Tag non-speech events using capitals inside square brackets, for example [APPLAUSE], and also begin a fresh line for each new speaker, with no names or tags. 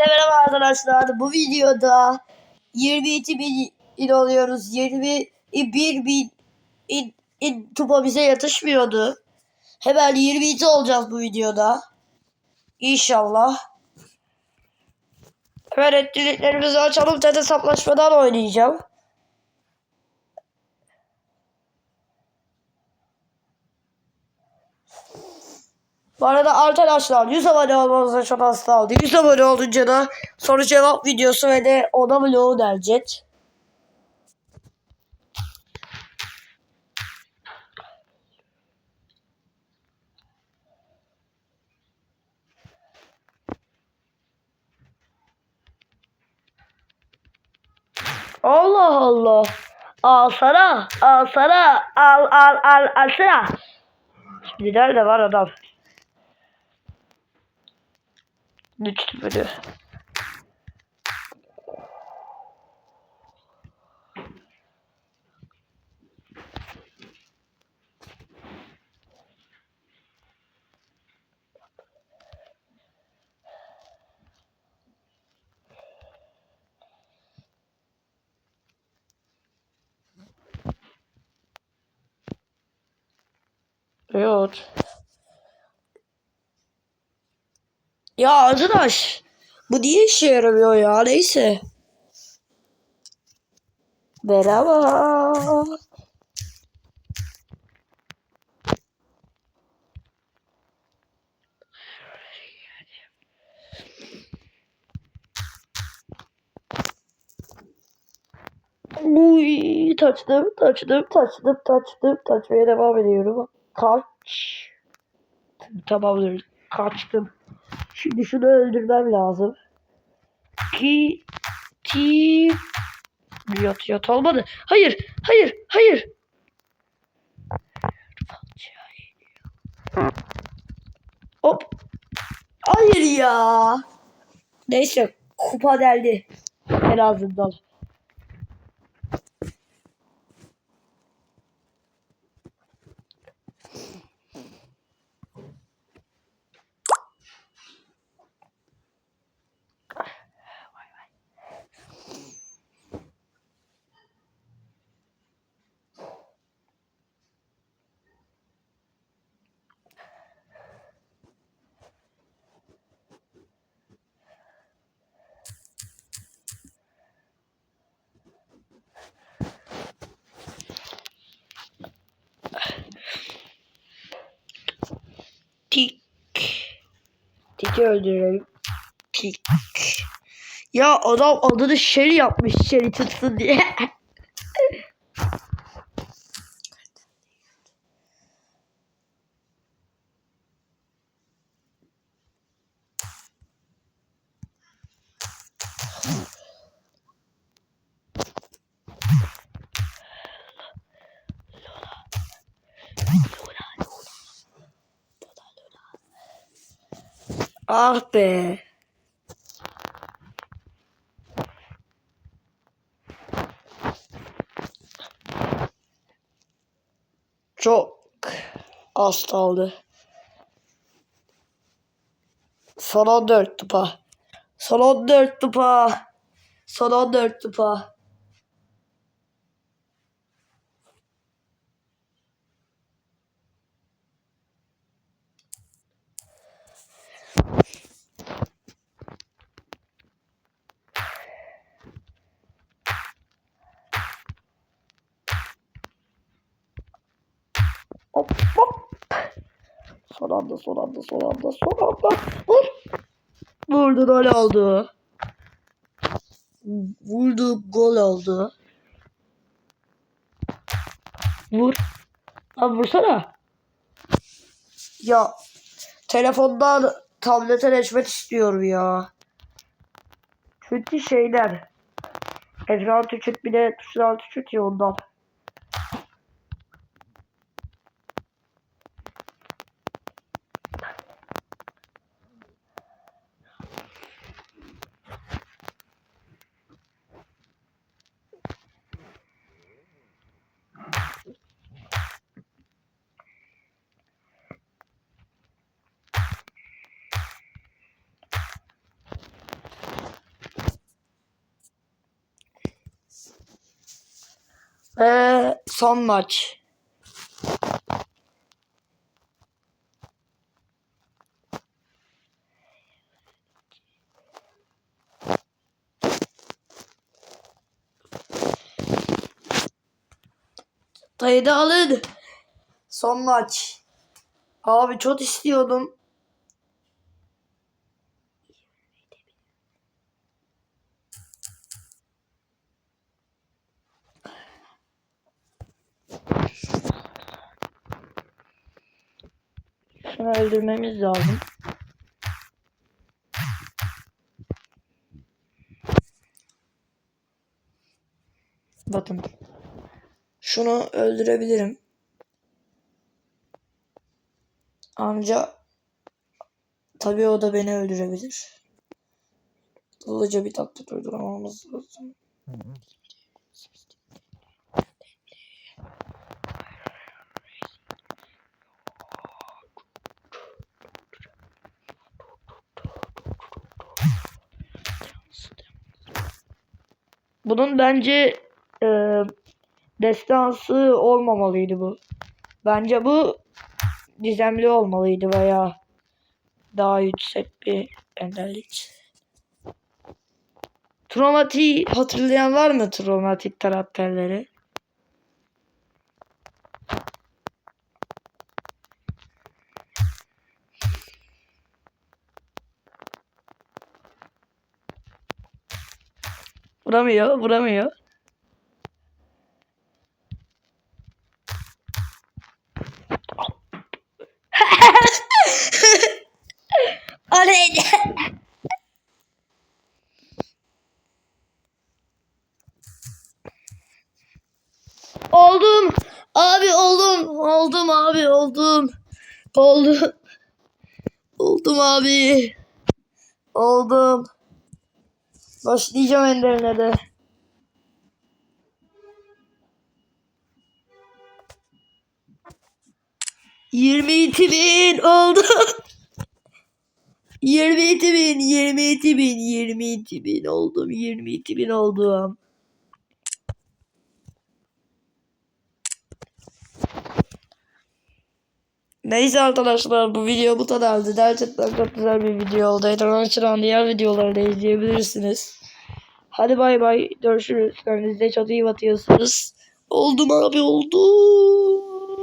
Hepinize merhaba arkadaşlar. Bu videoda 22 bin in oluyoruz. 21 bin in, in tupa bize yatışmıyordu. Hemen 22 olacağız bu videoda. İnşallah. Hemen etkinliklerimizi açalım. Tet hesaplaşmadan oynayacağım. Bu arada arkadaşlar 100 abone olmanıza çok az kaldı. 100 abone olunca da soru cevap videosu ve de oda vlogu gelecek. Allah Allah. Al sana, al sana, al al al al sana. Şimdi nerede var adam? Düştü böyle. Yok. Ya arkadaş. Bu niye işe yaramıyor ya? Neyse. Merhaba. Uy, taçtım, taçtım, taçtım, taçtım, taçmaya devam ediyorum. Kaç. Tamamdır, kaçtım. Şimdi şunu öldürmem lazım. Ki ti yat yat olmadı. Hayır, hayır, hayır. Hop. Hayır ya. Neyse kupa geldi. En azından. Tik. Tik'i öldürelim. Tik. Ya adam adını Sherry yapmış Sherry tutsun diye. [LAUGHS] ah be. Çok az kaldı. Son 14 tupa. Son 14 tupa. Son 14 tupa. Hop hop. Son anda son anda son anda son anda. Vur. Vurdu gol oldu. Vurdu gol oldu. Vur. Abi vursana. Ya telefondan tablete geçmek istiyorum ya. Çünkü şeyler. Ekran küçük bir de tuşlar küçük ya ondan. Ve son maç. Dayı alın. Son maç. Abi çok istiyordum. Şunu öldürmemiz lazım. Bakın. Şunu öldürebilirim. Amca tabii o da beni öldürebilir. Hızlıca bir taktik uygulamamız lazım. Bunun bence e, destansı olmamalıydı bu. Bence bu gizemli olmalıydı veya daha yüksek bir engellik. Traumatik hatırlayan var mı traumatik karakterleri? Vuramıyor, vuramıyor. [LAUGHS] O neydi? Oldum. Abi oldum. Oldum abi oldum. Oldum. Oldum abi. Oldum. Başlayacağım enderine de. Yirmi iki bin oldu. Yirmi iki bin, yirmi iki bin, yirmi iki bin oldum, yirmi iki bin oldum. Neyse arkadaşlar bu video bu kadardı. Gerçekten çok güzel bir video oldu. Açılan diğer videoları da izleyebilirsiniz. Hadi bay bay. Görüşürüz. Kendinize çok iyi bakıyorsunuz. Oldum abi oldum.